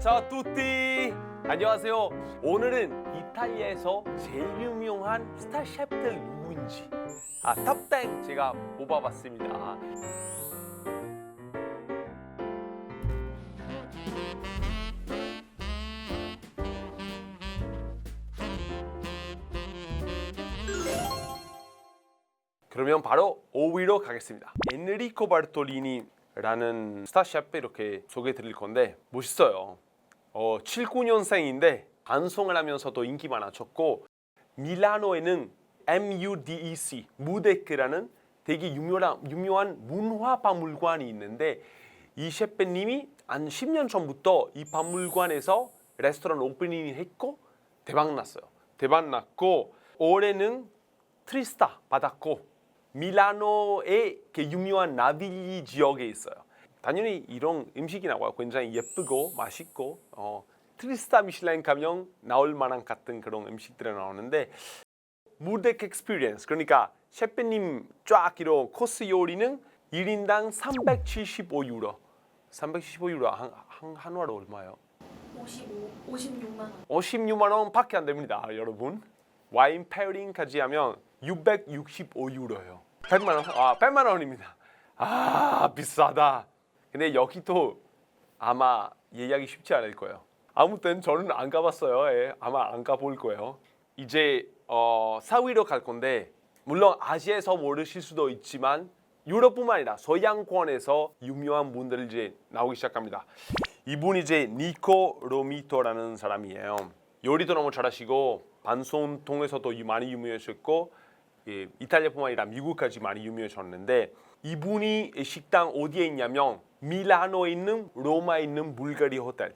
Ciao a tutti. 안녕하세요. 오늘은 이탈리아에서 제일 유명한 스타 셰프들 누구인지 아, 탑10 제가 뽑아봤습니다. 그러면 바로 5위로 가겠습니다. 엔리코 바르톨리니 라는 스타 셰프 이렇게 소개해 드릴 건데 멋있어요. 어, 79년생인데 반송을 하면서도 인기 많아졌고 밀라노에는 MUDEC 무데크라는 되게 유명한 유명한 문화 박물관이 있는데 이 셰프님이 한 10년 전부터 이 박물관에서 레스토랑 오프닝 했고 대박 났어요. 대박 났고 올해는 트리스타 받았고 밀라노의 그 유명한 나빌리 지역에 있어요. 당연히 이런 음식이 나와요. 굉장히 예쁘고 맛있고 어, 트리스타 미슐랭 가면 나올 만한 같은 그런 음식들이 나오는데 무덱 익스피리언스 그러니까 셰프님 쫙 이런 코스 요리는 1인당 375유로 375유로 한, 한, 한화로 얼마예요? 55, 56만 원. 56만 원밖에 안 됩니다, 여러분. 와인 페어링까지 하면 665유로예요. 100만 원? 아, 100만 원입니다. 아, 비싸다. 근데 여기도 아마 예약이 쉽지 않을 거예요. 아무튼 저는 안 가봤어요. 예, 아마 안 가볼 거예요. 이제 어, 4위로 갈 건데 물론 아시아에서 모르실 수도 있지만 유럽뿐만 아니라 서양권에서 유명한 분들 이제 나오기 시작합니다. 이분이 이제 니코 로미토라는 사람이에요. 요리도 너무 잘하시고 방송 통해서도 많이 유명해졌고 예, 이탈리아뿐만 아니라 미국까지 많이 유명해졌는데 이분이 식당 어디에 있냐면 밀라노에 있는 로마에 있는 불가리 호텔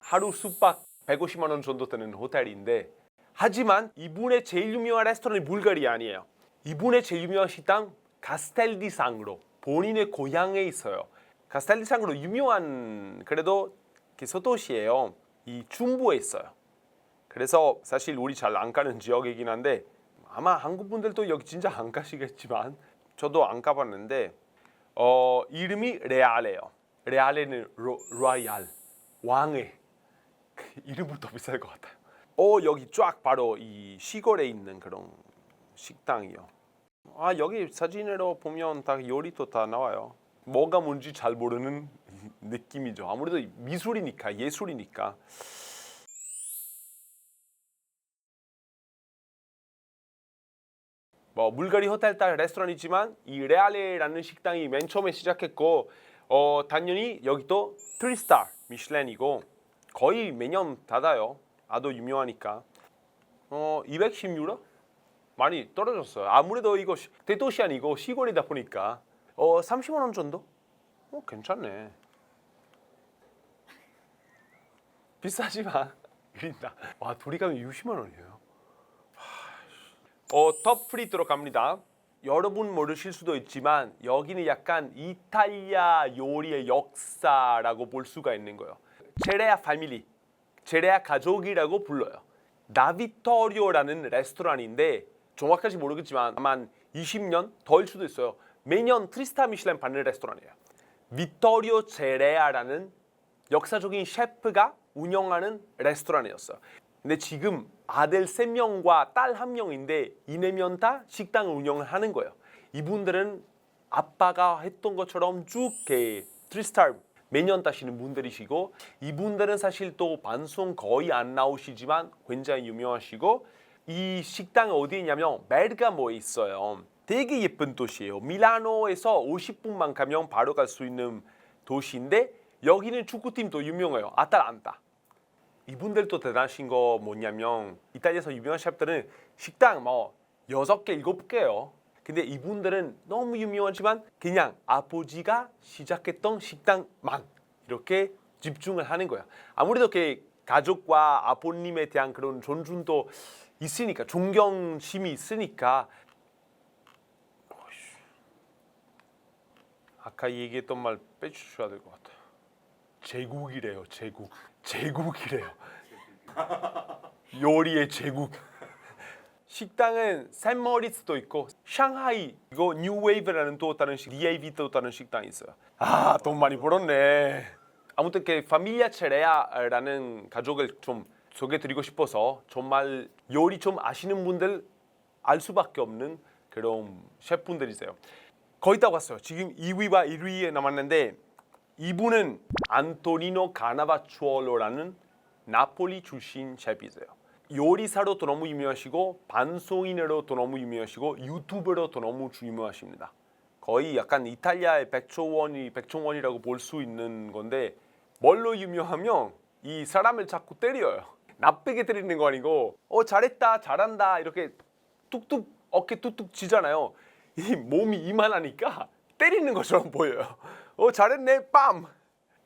하루 숙박 150만 원 정도 되는 호텔인데 하지만 이분의 제일 유명한 레스토랑이 불가리 아니에요. 이분의 제일 유명한 식당 카스텔디 상로 본인의 고향에 있어요. 카스텔디 상로 유명한 그래도 그 소도시예요. 이 중부에 있어요. 그래서 사실 우리 잘 안 가는 지역이긴 한데 아마 한국 분들도 여기 진짜 안 가시겠지만 저도 안 가봤는데 어, 이름이 레알이에요. 레알에는 로, 로얄 왕의 그 이름부터 비쌀 것 같아요. 어 여기 쫙 바로 이 시골에 있는 그런 식당이요. 아 여기 사진으로 보면 다 요리도 다 나와요. 뭐가 뭔지 잘 모르는 느낌이죠. 아무래도 미술이니까 예술이니까. 뭐 물갈이 호텔 딸 레스토랑이지만 이 레알레라는 식당이 맨 처음에 시작했고 어 당연히 여기도 트리스타 미슐랭이고 거의 매년 닫아요. 아도 유명하니까. 어 210유로? 많이 떨어졌어요. 아무래도 이거 시- 대도시 아니고 시골이다 보니까 어 30만 원 정도? 어 괜찮네. 비싸지만 이린다. 와 둘이 가면 60만 원이에요. 어, 톱 프리트로 갑니다. 여러분 모르실 수도 있지만 여기는 약간 이탈리아 요리의 역사라고 볼 수가 있는 거예요. 제레아 패밀리, 제레아 가족이라고 불러요. 나비토리오라는 레스토랑인데 정확하지 모르겠지만 아마 한 20년 더일 수도 있어요. 매년 트리스타 미슐랭 받는 레스토랑이에요. 비토리오 제레아라는 역사적인 셰프가 운영하는 레스토랑이었어요. 근데 지금 아들 세 명과 딸 한 명인데 이네명 다 식당을 운영을 하는 거예요. 이분들은 아빠가 했던 것처럼 쭉그 트리스타 매년 따시는 분들이시고 이분들은 사실 또 방송 거의 안 나오시지만 굉장히 유명하시고 이 식당이 어디 있냐면 베르가모에 있어요. 되게 예쁜 도시예요. 밀라노에서 50분만 가면 바로 갈 수 있는 도시인데 여기는 축구팀도 유명해요. 아탈란타. 이분들도 대단하신 거 뭐냐면 이탈리아에서 유명한 셰프들은 식당 뭐 여섯 개 일곱 개요. 근데 이분들은 너무 유명하지만 그냥 아버지가 시작했던 식당만 이렇게 집중을 하는 거야. 아무래도 그 가족과 아버님에 대한 그런 존중도 있으니까 존경심이 있으니까. 아까 얘기했던 말 빼주셔야 될 것 같아요. 제국이래요. 제국. 제국이래요. 요리의 제국. 식당은 샌머리스도 있고 샹하이 이거 뉴웨이브라는 또 다른 식, 리에이비 또 다른 식당이 있어요. 아 돈 많이 벌었네. 아무튼 그 파밀리아 체레아라는 가족을 좀 소개드리고 싶어서 정말 요리 좀 아시는 분들 알 수밖에 없는 그런 셰프분들이세요. 거의 다 왔어요. 지금 2위와 1위에 남았는데 이분은 안토니노 가나바추올로라는 나폴리 출신 셰프이세요. 요리사로도 너무 유명하시고 방송인으로도 너무 유명하시고 유튜버로도 너무 유명하십니다. 거의 약간 이탈리아의 백종원이 백종원이라고 볼 수 있는 건데 뭘로 유명하면 이 사람을 자꾸 때려요. 나쁘게 때리는 거 아니고 어 잘했다 잘한다 이렇게 뚝뚝 어깨 뚝뚝 치잖아요. 이 몸이 이만하니까 때리는 것처럼 보여요. 어 잘했네 빰.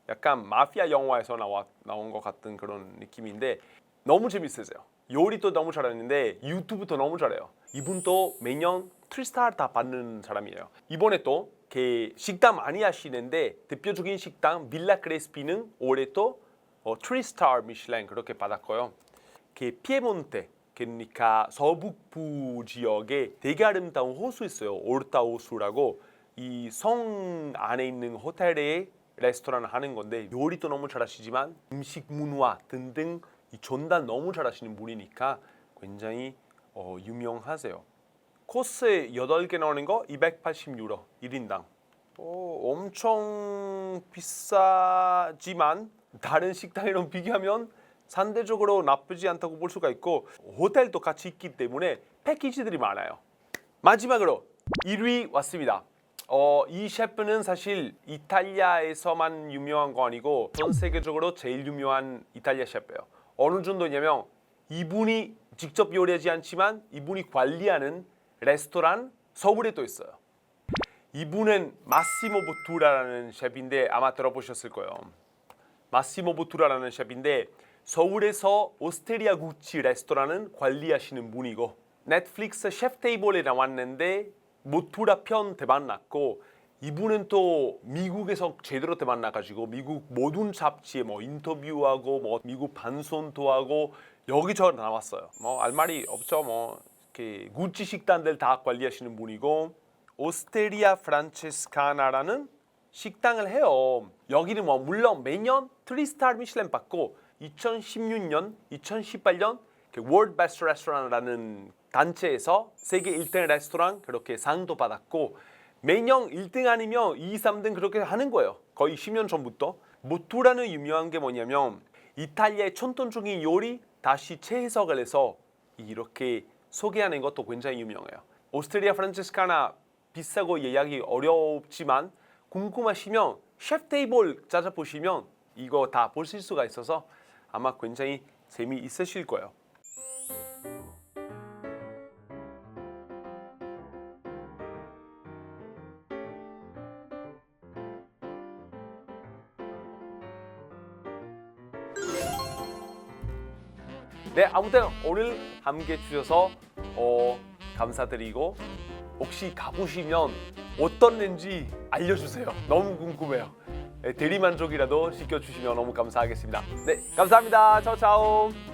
약간 마피아 영화에서 나와 나온 것 같은 그런 느낌인데 너무 재밌으세요. 요리도 너무 잘하는데 유튜브도 너무 잘해요. 이분도 매년 트리스타 다 받는 사람이에요. 이번에 또그 식당 많이 하시는데 대표적인 식당 빌라 크레스피는 올해 또 어, 트리스타 미슐랭 그렇게 받았고요. 그 피에몬테 그러니까 서북부 지역에 되게 아름다운 호수 있어요. 오르타 호수라고 이 성 안에 있는 호텔에 레스토랑을 하는 건데 요리도 너무 잘하시지만 음식 문화 등등 이 전달 너무 잘하시는 분이니까 굉장히 어, 유명하세요. 코스 8개 나오는 거 280유로 1인당. 어, 엄청 비싸지만 다른 식당이랑 비교하면 상대적으로 나쁘지 않다고 볼 수가 있고 호텔도 같이 있기 때문에 패키지들이 많아요. 마지막으로 1위 왔습니다. 어, 이 셰프는 사실 이탈리아에서만 유명한 거 아니고 전 세계적으로 제일 유명한 이탈리아 셰프예요. 어느 정도냐면 이분이 직접 요리하지 않지만 이분이 관리하는 레스토랑 서울에 또 있어요. 이분은 마시모 보투라라는 셰프인데 아마 들어보셨을 거예요. 마시모 보투라라는 셰프인데 서울에서 오스테리아 구치 레스토랑은 관리하시는 분이고 넷플릭스 셰프 테이블에 나왔는데 모투라 편 대박 났고 이분은 또 미국에서 제대로 대박 나가지고 미국 모든 잡지에 뭐 인터뷰하고 뭐 미국 방송도 하고 여기저기 나왔어요. 뭐 알 말이 없죠. 뭐 이렇게 구찌 식당들 다 관리하시는 분이고 오스테리아 프란체스카나라는 식당을 해요. 여기는 뭐 물론 매년 트리스타 미슐랭 받고 2016년, 2018년 월드 베스트 레스토랑이라는 단체에서 세계 1등 레스토랑 그렇게 상도 받았고 매년 1등 아니면 2, 3등 그렇게 하는 거예요. 거의 10년 전부터. 모투라는 유명한 게 뭐냐면 이탈리아의 전통적인 요리 다시 재해석을 해서 이렇게 소개하는 것도 굉장히 유명해요. 오스트리아 프란체스카나 비싸고 예약이 어렵지만 궁금하시면 셰프 테이블 찾아보시면 이거 다 보실 수가 있어서 아마 굉장히 재미있으실 거예요. 네, 아무튼 오늘 함께 해주셔서 어, 감사드리고 혹시 가보시면 어떻는지 알려주세요. 너무 궁금해요. 네, 대리만족이라도 시켜주시면 너무 감사하겠습니다. 네, 감사합니다. 차오차오.